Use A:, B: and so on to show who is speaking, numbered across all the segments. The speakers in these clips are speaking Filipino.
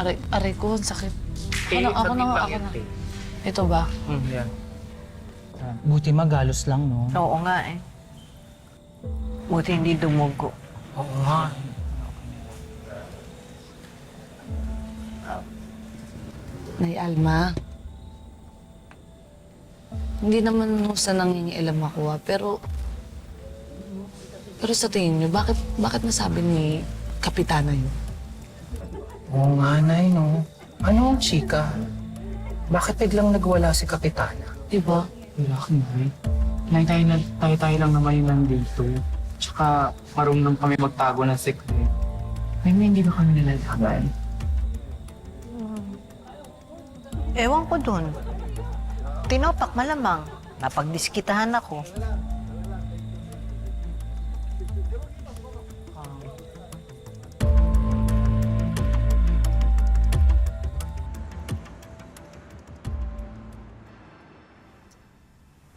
A: Aray, aray ko, ang sakit. Ako
B: Eh,
A: na, ako na,
B: sabi
A: ako
B: lang
A: na. Ito ba?
B: Hmm, yan. Ah, Buti magalos lang, no?
C: Oo nga eh. Buti hindi dumugo.
B: Oo nga.
A: Nay Alma. Hindi naman ho sa nangingialam ako ah, pero... Pero sa tingin niyo, bakit, bakit nasabi ni Kapitana yun?
B: Oo nga, Nay, no? Ano ang chika? Bakit biglang nagwala si Kapitana?
A: Diba?
D: Wala ka Nay. Nay, tayo, na, tayo, tayo lang naman yung nandito. Tsaka marunong kami magtago ng secret. Nay, may hindi ba kami nalalaman?
C: Ewan ko dun. Tinopak malamang. Napagdiskitahan ako.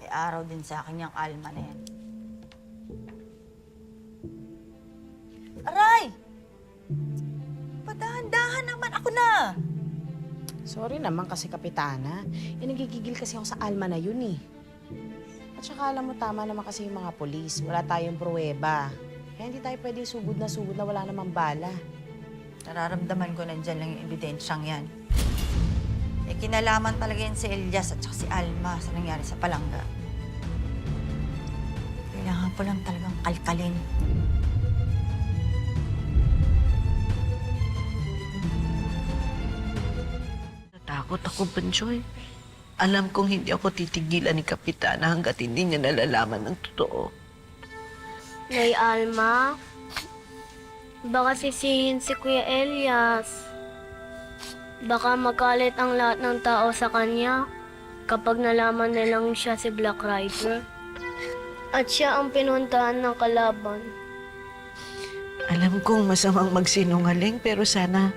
C: Araw din sa akin yung alma na yan.
E: Sorry naman kasi, Kapitana. Eh, nagigigil kasi ako sa alma na yun eh. At saka alam mo, tama naman kasi yung mga polis. Wala tayong pruweba. Kaya hindi tayo pwedeng sugod na sugod na wala namang bala.
C: Nararamdaman ko nandyan lang yung ebidensyang yan. Eh, kinalaman talaga yan si Elias at saka si Alma sa nangyari sa palangga. Kailangan ko lang talagang kalkalin.
F: Natakot ako, Banjoy. Alam kong hindi ako titigilan ni Kapitana hanggat hindi niya nalalaman ng totoo.
G: Nay Alma, baka sisihin si Kuya Elias. Baka magalit ang lahat ng tao sa kanya kapag nalaman nilang siya si Black Rider. At siya ang pinuntahan ng kalaban.
F: Alam kong masamang magsinungaling pero sana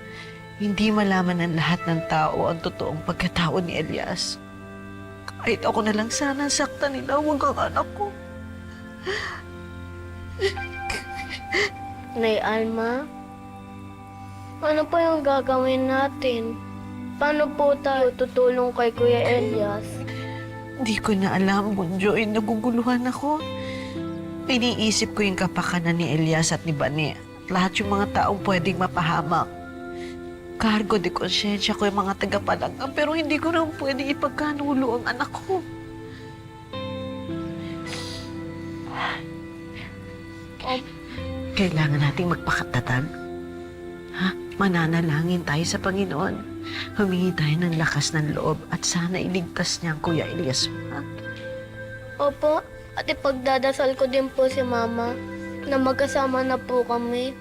F: hindi malaman ng lahat ng tao ang totoong pagkatao ni Elias. Kahit ako na lang sana saktan nila, huwag ang anak ko.
G: Nay Alma, ano pa yung gagawin natin? Paano po tayo tutulong kay Kuya Elias?
F: Hindi ko na alam, Bunjoy. Naguguluhan ako. Iniisip ko yung kapakanan ni Elias at ni Bani. Lahat yung mga taong pwedeng mapahamak. Cargo de konsyensya ko yung mga tagapalangga, pero hindi ko rin pwede ipagkanulo ang anak ko. Kailangan nating magpakatatag. Ha? Mananalangin tayo sa Panginoon. Humingi tayo ng lakas ng loob at sana iligtas niya ang Kuya Elias. Ha?
G: Opo, at ipagdadasal ko din po si Mama na magkasama na po kami.